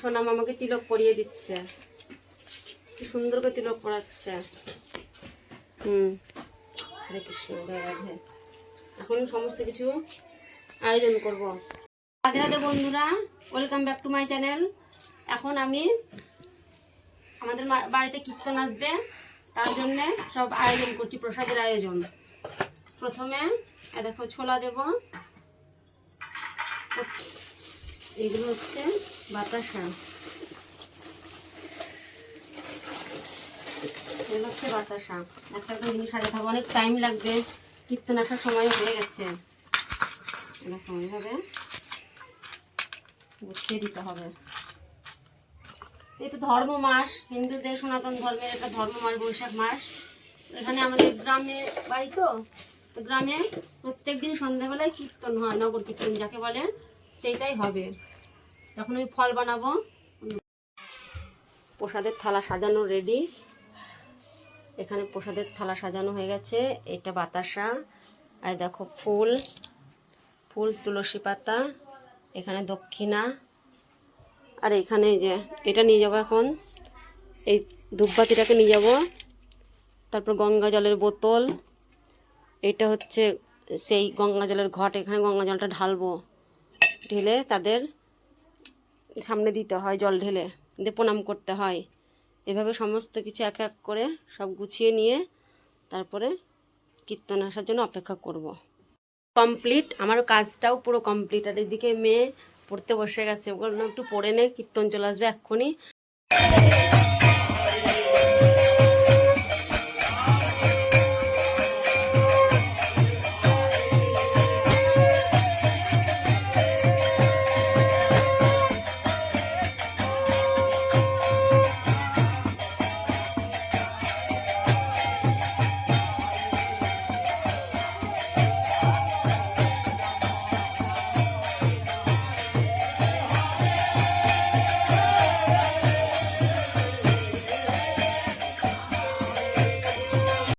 সোনাম আমাকে তিলক পরিয়ে দিচ্ছে। কি সুন্দর করে তিলক পরাচ্ছে। হুম হরে রাধে। এখন সমস্ত কিছু আয়োজন করব। রাধে রাধে বন্ধুরা welcome back to my channel এখন আমি আমাদের বাড়িতে কীর্তন আসবে, তার জন্য সব আয়োজন করছি, প্রসাদের আয়োজন। প্রথমে দেখো, ছোলা দেব। এগুলো হচ্ছে বাতাসা ধর্ম মাস, হিন্দুদের সনাতন ধর্মের একটা ধর্ম মাস, বৈশাখ মাস। এখানে আমাদের গ্রামে, বাড়ি তো? গ্রামে প্রত্যেক দিন সন্ধ্যাবেলায় কীর্তন হয়, নগর কীর্তন, যাকে বলে সেইটাই হবে। যখন আমি ফল বানাবো, প্রসাদের থালা সাজানো রেডি এখানে প্রসাদের থালা সাজানো হয়ে গেছে। এটা বাতাসা। আর দেখো ফুল। ফুল, তুলসী পাতা। এখানে দক্ষিণা। আর এখানে যে এটা নিয়ে যাব এখন। এই ধূপবাতিটাকে নিয়ে যাব। তারপর গঙ্গা জলের বোতল। এটা হচ্ছে সেই গঙ্গা জলের ঘট। এখানে গঙ্গা জলটা ঢালবো। ঢেলে তাদের সামনে দিতে হয়, জল ঢেলে, দিয়ে প্রণাম করতে হয়। এভাবে সমস্ত কিছু এক এক করে সব গুছিয়ে নিয়ে তারপরে কীর্তন আসার জন্য অপেক্ষা করব। কমপ্লিট আমার কাজটাও পুরো কমপ্লিট। আর এদিকে মেয়ে পড়তে বসে গেছে ওগুলো একটু পড়ে নে, কীর্তন চলে আসবে এক্ষুনি।